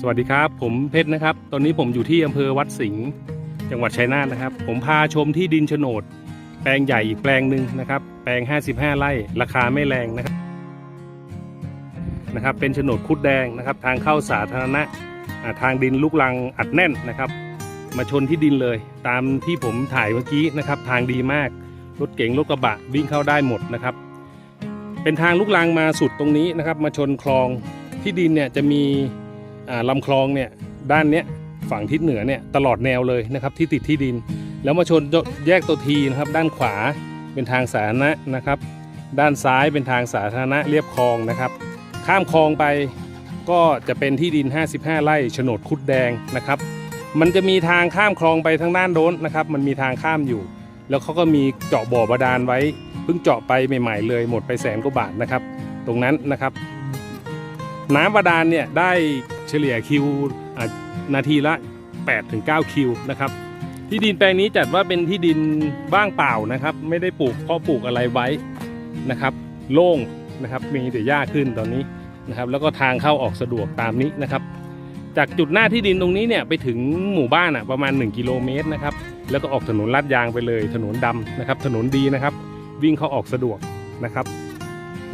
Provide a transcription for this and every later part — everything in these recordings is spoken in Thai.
สวัสดีครับ ผมเพชรนะครับ ตอนนี้ผมอยู่ที่อำเภอวัดสิงห์จังหวัดชัยนาทนะครับ ผมพาชมที่ดินโฉนด แปลงใหญ่อีกแปลงหนึ่งนะครับ แปลง 55 ไร่ราคาไม่แรงนะครับนะครับ เป็นโฉนดคุดแดงนะครับ ทางเข้าสาธารณะทางดินลูกลังอัดแน่นนะครับ มาชนที่ดินเลย ตามที่ผมถ่ายเมื่อกี้นะครับ ทางดีมากรถเก๋งรถกระบะวิ่งเข้าได้หมดนะครับ เป็นทางลูกลังมาสุดตรงนี้นะครับ มาชนคลองที่ดินเนี่ยจะมี ลำคลองเนี่ยด้านเนี้ยฝั่งทิศเหนือเนี่ยตลอดแนวเลยนะครับที่ติดที่ดิน แล้วมาชนแยกตัวทีนะครับ ด้านขวาเป็นทางสาธารณะนะครับ ด้านซ้ายเป็นทางสาธารณะเรียบคลองนะครับ ข้ามคลองไปก็จะเป็นที่ดิน 55 ไร่โฉนดคุดแดงนะครับ มันจะมีทางข้ามคลองไปทางด้านโน้นนะครับ มันมีทางข้ามอยู่ แล้วเขาก็มีเจาะบ่อบาดาลไว้เพิ่งเจาะไปใหม่ ๆ เลยหมดไปแสนกว่าบาทนะครับ ตรงนั้นนะครับ น้ำบาดาลเนี่ยได้ เฉลี่ยคิวอะนาทีละ 8-9 คิวนะครับ ที่ดินแปลงนี้จัดว่าเป็นที่ดินว่างเปล่านะครับ ไม่ได้ปลูกเพราะปลูกอะไรไว้นะครับ โล่งนะครับมีแต่หญ้าขึ้นตอนนี้นะครับ แล้วก็ทางเข้าออกสะดวกตามนี้นะครับ จากจุดหน้าที่ดินตรงนี้เนี่ยไปถึงหมู่บ้านอะประมาณ 1 กิโลเมตรนะครับ แล้วก็ออกถนนลาดยางไปเลย ถนนดำนะครับ ถนนดีนะครับ วิ่งเข้าออกสะดวกนะครับ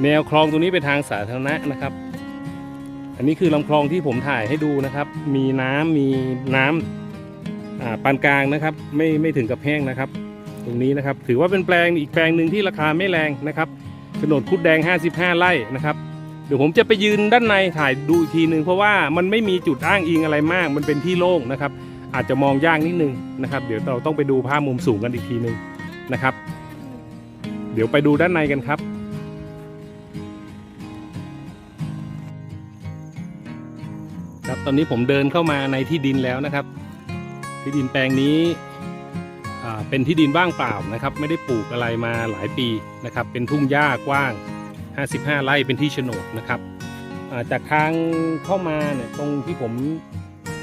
แนวคลองตรงนี้เป็นทางสาธารณะนะครับ อันนี้คือลำคลองที่ผมถ่ายให้ดูนะครับ มีน้ำมีน้ำอ่าปานกลางนะครับ ไม่ไม่ถึงกับแห้งนะครับ ตรงนี้นะครับ ถือว่าเป็นแปลงอีกแปลงหนึ่งที่ราคาไม่แรงนะครับโฉนดคุดแดง 55 ไร่นะครับเดี๋ยวผมจะไปยืนด้านในถ่ายดูอีกทีหนึ่งเพราะว่ามันไม่มีจุดอ้างอิงอะไรมาก มันเป็นที่โล่งนะครับ อาจจะมองยากนิดนึงนะครับ เดี๋ยวเราต้องไปดูภาพมุมสูงกันอีกทีหนึ่งนะครับ เดี๋ยวไปดูด้านในกันครับ ตอนนี้ผมเดินเข้ามาในที่ดินแล้วนะครับ ที่ดินแปลงนี้เป็นที่ดินว่างเปล่านะครับ ไม่ได้ปลูกอะไรมาหลายปีนะครับ เป็นทุ่งหญ้ากว้าง 55 ไร่เป็นที่โฉนดนะครับจากทางเข้ามาเนี่ยตรงที่ผม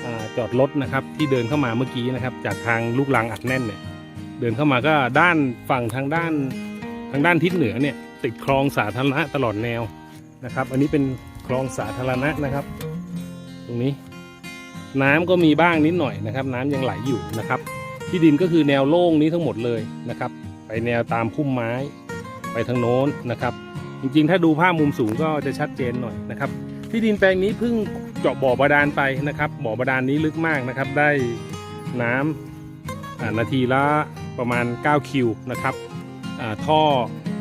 อจอดรถนะครับ ที่เดินเข้ามาเมื่อกี้นะครับ จากทางลูกลังอัดแน่นเนี่ยเดินเข้ามาก็ด้านฝั่งทางด้านทางด้านทิศเหนือเนี่ยติดคลองสาธารณะตลอดแนวนะครับ อันนี้เป็นคลองสาธารณะนะครับ รงนี้ น้ำก็มีบ้างนิดหน่อยนะครับ น้ำยังไหลอยู่นะครับ ที่ดินก็คือแนวโล่งนี้ทั้งหมดเลยนะครับ ไปแนวตามพุ่มไม้ ไปทางโน้นนะครับ จริงๆ ถ้าดูภาพมุมสูงก็จะชัดเจนหน่อยนะครับ ที่ดินแปลงนี้เพิ่งเจาะบ่อบาดาลไปนะครับ บ่อบาดาลนี้ลึกมากนะครับ ได้น้ำอ่านาทีละประมาณ 9 คิวนะครับท่อ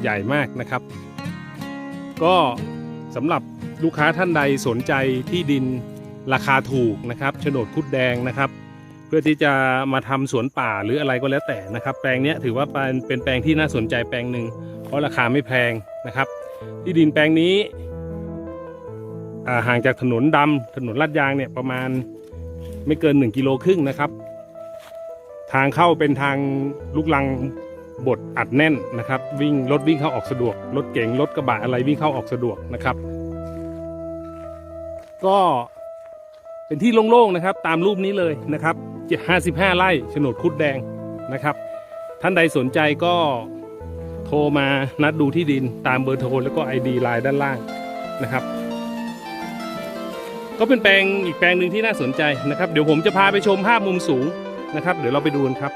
ใหญ่มากนะครับ ก็สำหรับลูกค้าท่านใดสนใจที่ดิน ราคาถูกนะครับโฉนดคุดแดงนะครับ เพื่อที่จะมาทำสวนป่าหรืออะไรก็แล้วแต่นะครับ แปลงนี้ถือว่าเป็นเป็นแปลงที่น่าสนใจแปลงหนึ่งเพราะราคาไม่แพงนะครับ ที่ดินแปลงนี้ห่างจากถนนดำถนนลาดยางเนี่ยประมาณไม่เกิน 1 กิโลครึ่งนะครับ ทางเข้าเป็นทางลูกลังบดอัดแน่นนะครับ วิ่งรถวิ่งเข้าออกสะดวก รถเก๋งรถกระบะอะไรวิ่งเข้าออกสะดวกนะครับ ก็ เป็นที่โล่งๆนะครับ ตามรูปนี้เลยนะครับ55 ไร่โฉนดคุดแดงนะครับ ท่านใดสนใจก็โทรมานัดดูที่ดินตามเบอร์โทรแล้วก็ ID ไลน์ด้านล่างนะครับ ก็เป็นแปลงอีกแปลงหนึ่งที่น่าสนใจนะครับ เดี๋ยวผมจะพาไปชมภาพมุมสูงนะครับ เดี๋ยวเราไปดูกันครับ